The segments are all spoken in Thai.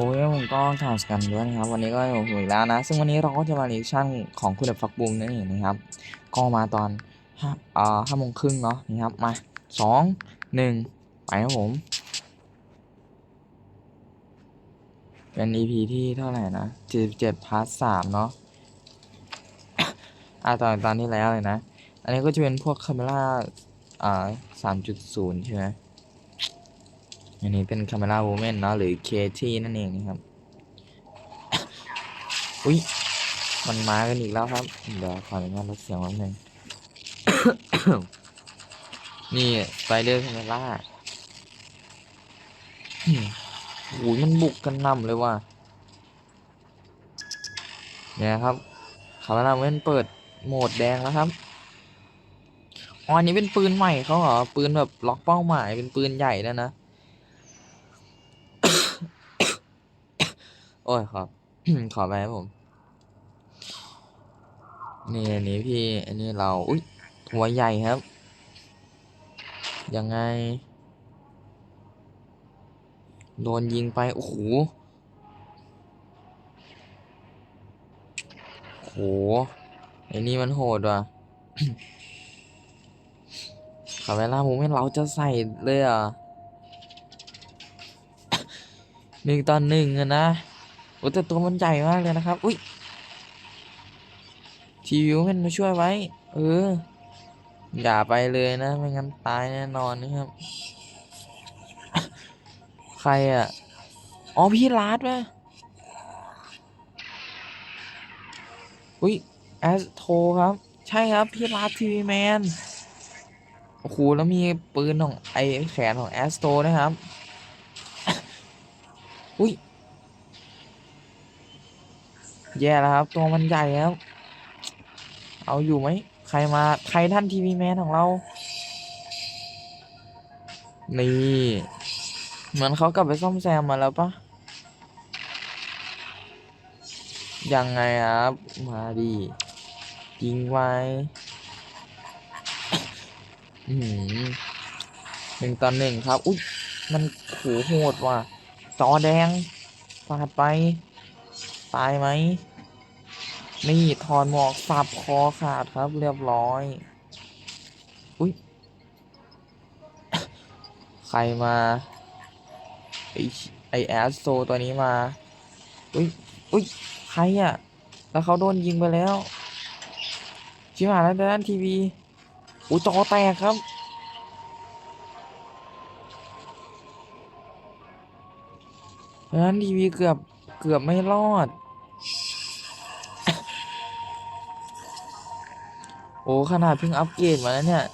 โอ้ยผมก็ข่าวสกันด้วยนะครับวันนี้ก็อยู่อีกแล้วนะ ซึ่งวันนี้เราก็จะมาเรีชั่นของคุณเดฟักบุงนั่นเองนะครับ ก็มาตอนห้าอ่าห้าโมงครึ่งเนาะนะครับมาสองหนึ่งไปครับผม เป็น EP ที่เท่าไหร่นะ77พาร์ทสามเนาะอ่าตอนตอนที่แล้วเลยนะ อันนี้ก็จะเป็นพวกคาเมล่าอ่าสามจุดศูนย์ใช่ไหม อันนี้เป็นคาเม r ่า w ูแมนเนาะหรือ KT นั่นเองนะครับ อุ้ยมันมากันอีกแล้วครับ เดี๋ยวขออนุญาตลดเสียงแป๊บนึงนี่ไปเดอร์คาเมล่าโอ้ยมันบุกกันนำเลยว่ะเนี่ยครับคาเมล่าเว้นเปิดโหมดแดงแล้วครับอ๋ออันนี้เป็นปืนใหม่เขาเหรอ ปืนแบบล็อกเป้าหมายเป็นปืนใหญ่แล้วนะ โอ้ยขอขอไปครับผม นี่อันนี้พี่ อันนี้เรา อุ้ยหัวใหญ่ครับ ยังไง โดนยิงไป โอ้โหโหไอ้นี่มันโหดว่ะคาเวล่ามูเมนเราจะใส่เลยอะหนึ่งตอนหนึ่งอะนะ โอ้แต่ตัวมันใหญ่มากเลยนะครับ อุ้ยทีวิวมันมาช่วยไว้ เออ อย่าไปเลยนะ ไม่งั้นตายแน่นอนนะครับ ใครอะ อ๋อพี่ลาดไหมอุ้ยแอสโทครับ ใช่ครับ พี่ลาดทีวีแมน โอ้โห แล้วมีปืนของไอแขนของแอสโตนะครับ อุ้ย แย่แล้วครับ ตัวมันใหญ่ครับ เอาอยู่ไหม ใครมาไททันทีวีแมนของเรา นี่ เหมือนเขากลับไปซ่อมแซมมาแล้วปะยังไงครับ มาดิยิงไว้หนึ่งต่อหนึ่งครับ อุ๊ย มันโหโหดว่ะจอแดงปาดไป ตายไหมนี่ถอนหมวกสับคอขาดครับเรียบร้อย อุ๊ยใครมา ไอไอแอสโซตัวนี้มา อุ๊ยอุ๊ยใครอะแล้วเขาโดนยิงไปแล้วชิบหายแล้วด้านทีวีอุ้ยจอแตกครับด้านทีวีเกือบ เกือบไม่รอด โอ้ ขนาดเพิ่งอัปเกรดมาแล้วเนี่ย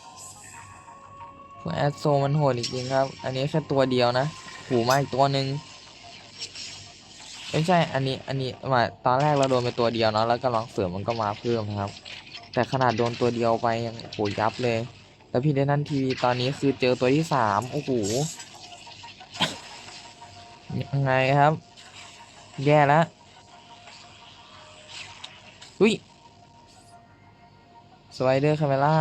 พวกแอดโซมันโหดจริงครับ อันนี้แค่ตัวเดียวนะหูมาอีกตัวหนึ่งไม่ใช่ อันนี้ อันนี้มาตอนแรกเราโดนไปตัวเดียวเนาะ แล้วก็ลองเสริมมันก็มาเพิ่มนะครับ แต่ขนาดโดนตัวเดียวไปยังโหยับเลย แล้วพี่เดนันทีวีตอนนี้คือเจอตัวที่สามโอ้โห ยังไงครับ แย่แล้วอุ้ยสไลเดอร์คาเมล่า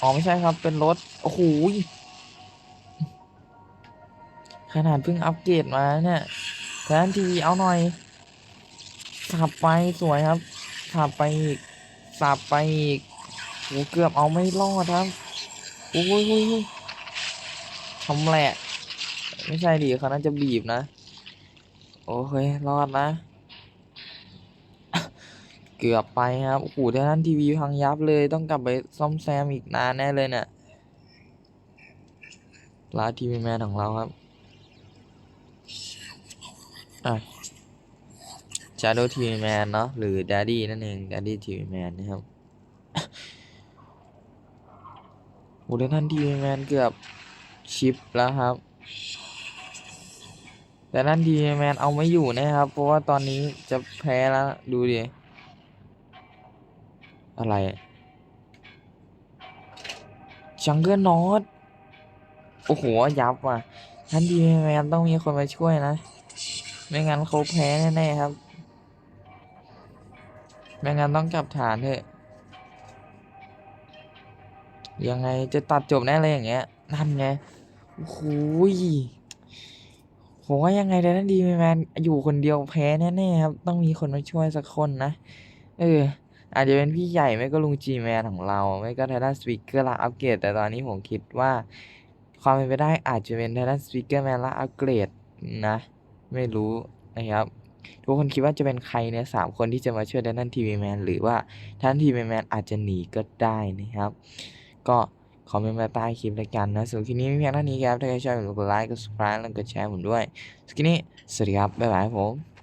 อ๋อไม่ใช่ครับเป็นรถ โอ้โหขนาดเพิ่งอัปเกรดมาเนี่ยแทนทีเอาหน่อย สับไปสวยครับ สับไปอีก สับไปอีกโอ้เกือบเอาไม่รอดครับ โอ้ยโอ้ยโอ้ยทำแหละ ไม่ใช่ดิเขาน่าจะบีบนะ โอเครอดนะ เกือบไปครับ โอ้โหด้านทีวีพังยับเลย ต้องกลับไปซ่อมแซมอีกนานแน่เลยเนี่ยลาทีวีแมนของเราครับอะ Shadow TV Man เนาะหรือ Daddy นั่นเอง Daddy TV Man นะครับโอ้ด้านทีวีแมนเกือบชิปแล้วครับ แต่นั่นทีแมนเอาไม่อยู่นะครับ เพราะว่าตอนนี้จะแพ้แล้วดูดิ อะไรจังเกิลนอตโอ้โห ยับว่ะท่นดีแมนต้องมีคนมาช่วยนะ ไม่งั้นเขาแพ้แน่ๆครับ ไม่งั้นต้องกลับฐานเถอะ ยังไงจะตัดจบแน่เลยอย่างเงี้ย นั่นไง โอ้โห ผมว่ายังไงไททันทีวีแมนอยู่คนเดียวแพ้แน่ๆครับ ต้องมีคนมาช่วยสักคนนะ เออ อาจจะเป็นพี่ใหญ่ไม่ก็ลุงจีแมนของเรา ไม่ก็ไททันสปีกเกอร์ละอัปเกรดแต่ตอนนี้ผมคิดว่า ความเป็นไปได้อาจจะเป็นไททันสปีกเกอร์แมนละอัปเกรดนะ ไม่รู้นะครับ ทุกคนคิดว่าจะเป็นใครเนี่ยสามคนที่จะมาช่วยไททันทีวีแมนหรือว่าททันทีวีแมนอาจจะหนีก็ได้นะครับ ก็ คอมเมนต์มาใต้คลิปแล้วกันนะส่วนคลิปนี้ไม่เพียงเท่านี้ครับ ถ้าใครชอบอย่าลืมกดไลค์กด subscribe แล้วกดแชร์ผมด้วยสกินนี้สวัสดีครับ บ๊ายบายครับผม